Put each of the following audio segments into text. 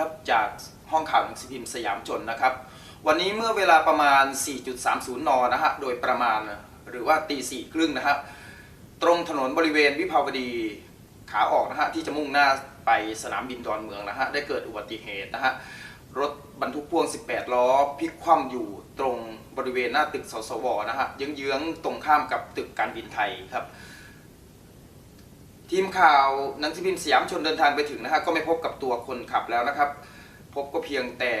ครับจากห้องข่าวหนังสือพิมพ์สยามชนนะครับ วันนี้เมื่อเวลาประมาณ 4.30 น นะฮะ โดยประมาณหรือว่าตีสี่ครึ่งนะฮะ ตรงถนนบริเวณวิภาวดีขาออกนะฮะ ที่จะมุ่งหน้าไปสนามบินดอนเมืองนะฮะ ได้เกิดอุบัติเหตุนะฮะ รถบรรทุกพ่วง 18 ล้อพลิกคว่ำอยู่ตรงบริเวณหน้าตึกสสวนะฮะเยื้องๆตรงข้ามกับตึกการบินไทยครับ ทีมข่าวหนังสือพิมพ์สยามชนเดินทางไปถึงนะฮะก็ไม่พบกับตัวคนขับแล้วนะครับ พบก็เพียงแต่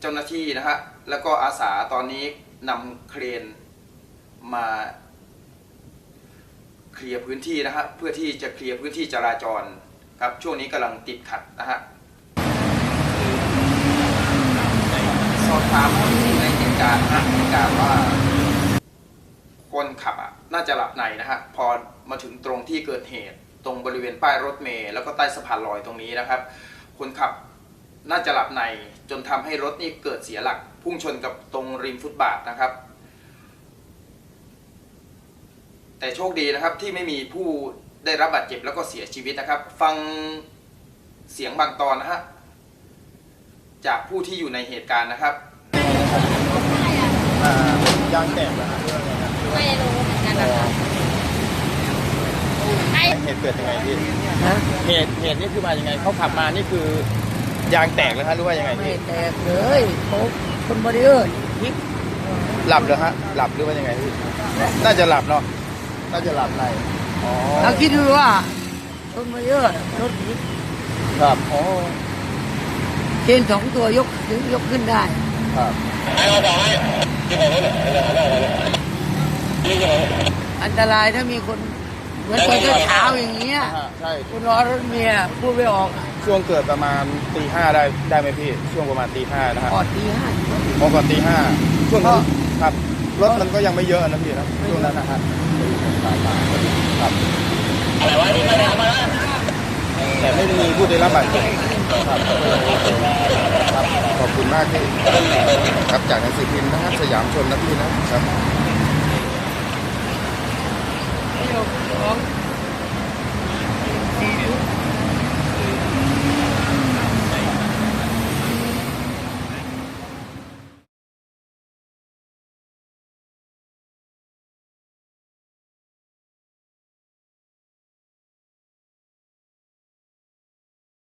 เจ้าหน้าที่นะฮะแล้วก็อาสาตอนนี้นำเครนมาเคลียร์พื้นที่นะฮะเพื่อที่จะเคลียร์พื้นที่จราจรครับช่วงนี้กำลังติดขัดนะฮะสอบถามผู้ที่ในเหตุการณ์นะเหตุการณ์ว่า คนขับอะน่าจะหลับในนะฮะพอมาถึงตรงที่เกิดเหตุ ตรงบริเวณป้ายรถเมล์แล้วก็ใต้สะพานลอยตรงนี้นะครับ คนขับน่าจะหลับในจนทำให้รถนี่เกิดเสียหลัก พุ่งชนกับตรงริมฟุตบาทนะครับ แต่โชคดีนะครับที่ไม่มีผู้ได้รับบาดเจ็บแล้วก็เสียชีวิตนะครับ ฟังเสียงบางตอนนะฮะจากผู้ที่อยู่ในเหตุการณ์นะครับยางแตกเหรอฮะหรือว่าไงครับไม่รู้เหมือนกันนะคะไอ้ เหตุเกิดยังไงพี่ฮะเหตุเหตุนี่คือมายังไงเขาขับมานี่คือยางแตกเลยฮะหรือว่ายังไงไม่พี่แตกเลยเขาคนบริเออร์พลิกหลับเหรอฮะหลับหรือว่ายังไงพี่น่าจะหลับเนาะน่าจะหลับในอ๋อเราคิดดูว่าคนบริเออร์รถพลิกครับอ๋อเชนสองตัวยกถึงยกขึ้นได้ ครับอันตรายถ้ามีคน เหมือนตอนเช้าๆอย่างเงี้ยฮะใช่คุณรอรถเมียพูดไม่ออกช่วงเกิดประมาณตีห้าได้ได้ไหมพี่ ช่วงประมาณตีห้านะฮะก่อนตีห้าพอก่อนตีห้าช่วงนั้นก็ครับรถมันก็ยังไม่เยอะนะพี่นะช่วงนั้นนะฮะครับแต่ไม่มีผู้ได้รับบาดเจ็บครับครับขอบคุณมากที่ครับจากหนังสือพิมพ์นะครับสยามชนนะพี่นะครับ